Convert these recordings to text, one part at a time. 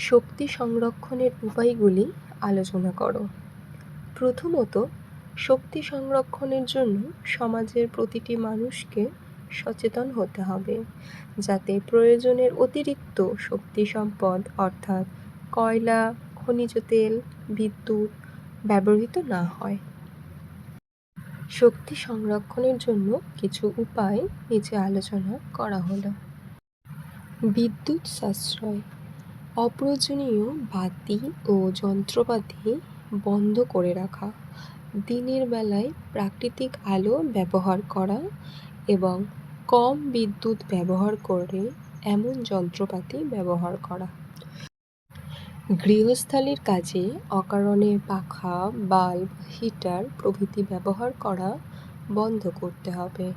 শক্তি সংরক্ষণের উপায়গুলি আলোচনা করো। প্রথমত, শক্তি সংরক্ষণের জন্য সমাজের প্রতিটি মানুষকে সচেতন হতে হবে, যাতে প্রয়োজনের অতিরিক্ত শক্তি সম্পদ, অর্থাৎ কয়লা, খনিজ তেল, বিদ্যুৎ ব্যবহৃত না হয়। শক্তি সংরক্ষণের জন্য কিছু উপায় নিচে আলোচনা করা হলো। বিদ্যুৎ সাশ্রয়। অপ্রয়োজনীয় বাতি ও যন্ত্রপাতি বন্ধ করে রাখা, দিনের বেলায় প্রাকৃতিক আলো ব্যবহার করা এবং কম বিদ্যুৎ ব্যবহার করে এমন যন্ত্রপাতি ব্যবহার করা। গৃহস্থালির কাজে অকারণে পাখা, বাল্ব, হিটার প্রভৃতি ব্যবহার করা বন্ধ করতে হবে।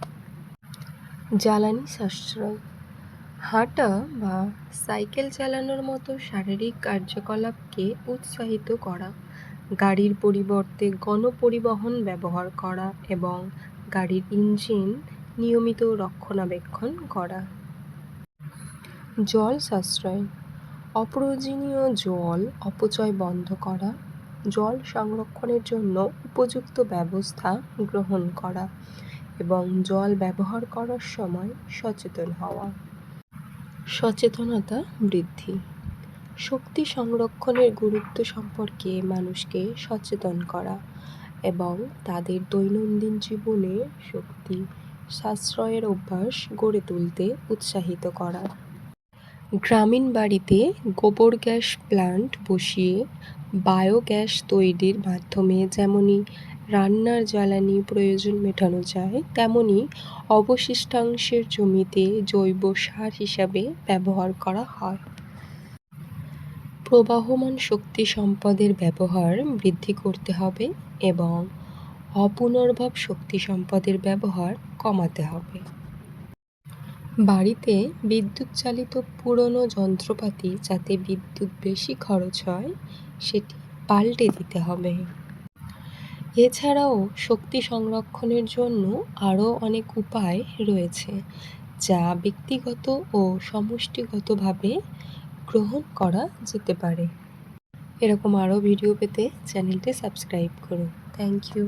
জ্বালানি সাশ্রয় হাঁটা বা সাইকেল চালানোর মতো শারীরিক কার্যকলাপকে উৎসাহিত করা, গাড়ির পরিবর্তে গণপরিবহন ব্যবহার করা এবং গাড়ির ইঞ্জিন নিয়মিত রক্ষণাবেক্ষণ করা। জল সাশ্রয়, অপ্রয়োজনীয় জল অপচয় বন্ধ করা, জল সংরক্ষণের জন্য উপযুক্ত ব্যবস্থা গ্রহণ করা এবং জল ব্যবহার করার সময় সচেতন হওয়া। সচেতনতা বৃদ্ধি। শক্তি সংরক্ষণের গুরুত্ব সম্পর্কে মানুষকে সচেতন করা এবং তাদের দৈনন্দিন জীবনে শক্তি সাশ্রয়ের অভ্যাস গড়ে তুলতে উৎসাহিত করা। গ্রামীণ বাড়িতে গোবর গ্যাস প্ল্যান্ট বসিয়ে বায়োগ্যাস তৈরির মাধ্যমে যেমনই রান্নার জ্বালানি প্রয়োজন মেটানো যায়, তেমনি অবশিষ্টাংশের জমিতে জৈব সার হিসাবে ব্যবহার করা হয়। প্রবাহমান শক্তি সম্পদের ব্যবহার বৃদ্ধি করতে হবে এবং অপুনর্ভব শক্তি সম্পদের ব্যবহার কমাতে হবে। বাড়িতে বিদ্যুৎ চালিত পুরনো যন্ত্রপাতি যাতে বিদ্যুৎ বেশি খরচ হয়, সেটি পাল্টে দিতে হবে। এছাড়াও শক্তি সংরক্ষণের জন্য আরও অনেক উপায় রয়েছে, যা ব্যক্তিগত ও সমষ্টিগতভাবে গ্রহণ করা যেতে পারে। এরকম আরও ভিডিও পেতে চ্যানেলটি সাবস্ক্রাইব করুন। Thank you.